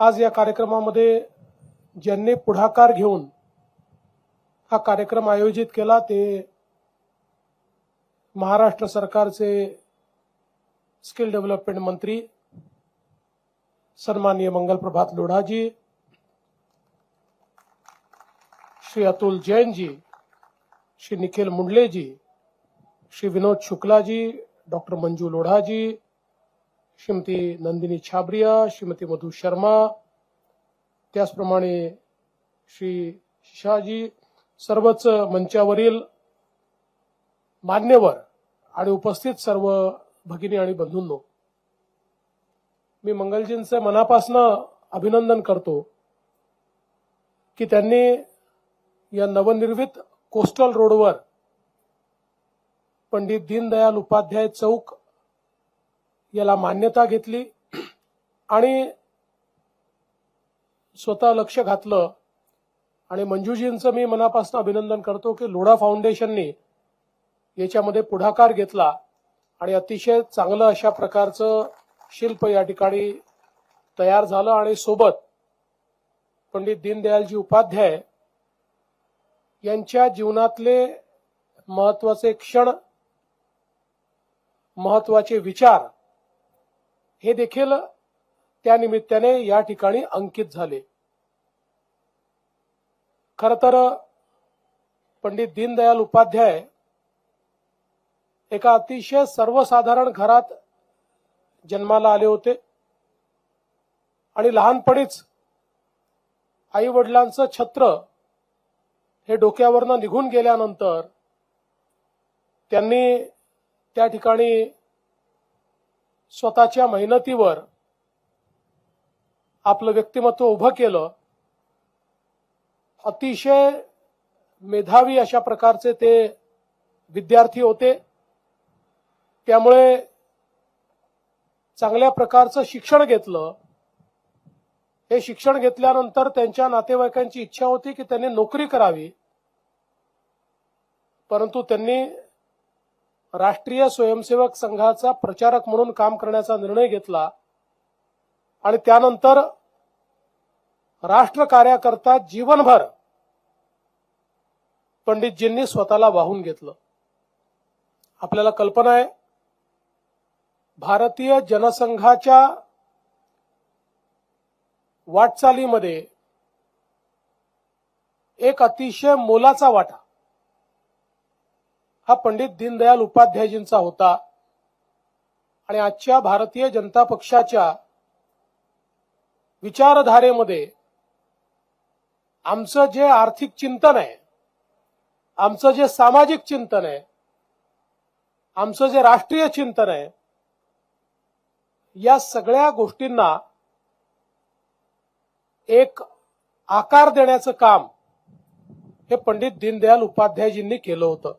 आज या कार्यक्रमामध्ये ज्यांनी पुढाकार घेऊन हा कार्यक्रम आयोजित केला ते महाराष्ट्र सरकारचे स्किल डेव्हलपमेंट मंत्री सन्माननीय मंगलप्रभात लोढाजी श्री अतुल जैनजी श्री निखिल मुंडलेजी श्री विनोद शुक्लाजी डॉक्टर मंजू लोढाजी श्रीमती नंदिनी छाबरिया श्रीमती मधु शर्मा त्याचप्रमाणे श्री शहाजी सर्वच मंचावरील मान्यवर आणि उपस्थित सर्व भगिनी आणि बंधूंनो मी मंगलजींचं मनापासनं अभिनंदन करतो की त्यांनी या नवनिर्मित कोस्टल रोडवर पंडित दीनदयाल उपाध्याय चौक याला मान्यता घेतली आणि स्वतः लक्ष घातलं. आणि मंजूजींचं मी मनापासून अभिनंदन करतो की लोढा फाउंडेशननी याच्यामध्ये पुढाकार घेतला आणि अतिशय चांगलं अशा प्रकारचं शिल्प या ठिकाणी तयार झालं आणि सोबत पंडित दीनदयालजी उपाध्याय यांच्या जीवनातले महत्त्वाचे क्षण महत्त्वाचे विचार हे देखील त्या निमित्ताने या ठिकाणी अंकित झाले. खर तर पंडित दीनदयाल उपाध्याय एका अतिशय सर्वसाधारण घरात जन्माला आले होते आणि लहानपणीच आई वडिलांचं छत्र हे डोक्यावरनं निघून गेल्यानंतर त्यांनी त्या ठिकाणी स्वतःच्या मेहनतीवर आपलं व्यक्तिमत्व उभं केलं अतिशय मेधावी अशा प्रकारचे ते विद्यार्थी होते. त्यामुळे चांगल्या प्रकारचं शिक्षण घेतलं. हे शिक्षण घेतल्यानंतर त्यांच्या नातेवाईकांची इच्छा होती की त्यांनी नोकरी करावी. परंतु त्यांनी राष्ट्रीय स्वयंसेवक संघाचा प्रचारक म्हणून काम करण्याचा निर्णय घेतला आणि त्यानंतर राष्ट्रकार्याकरता जीवनभर पंडितजींनी स्वतःला वाहून घेतलं. आपल्याला कल्पना आहे भारतीय जनसंघाच्या वाटचालीमध्ये एक अतिशय मोलाचा वाटा हा पंडित दीनदयाल उपाध्यायजींचा होता. आणि आजच्या भारतीय जनता पक्षाच्या विचारधारेमध्ये आमचं जे आर्थिक चिंतन आहे आमचं जे सामाजिक चिंतन आहे आमचं जे राष्ट्रीय चिंतन आहे या सगळ्या गोष्टींना एक आकार देण्याचं काम हे पंडित दीनदयाल उपाध्यायजींनी केलं होतं.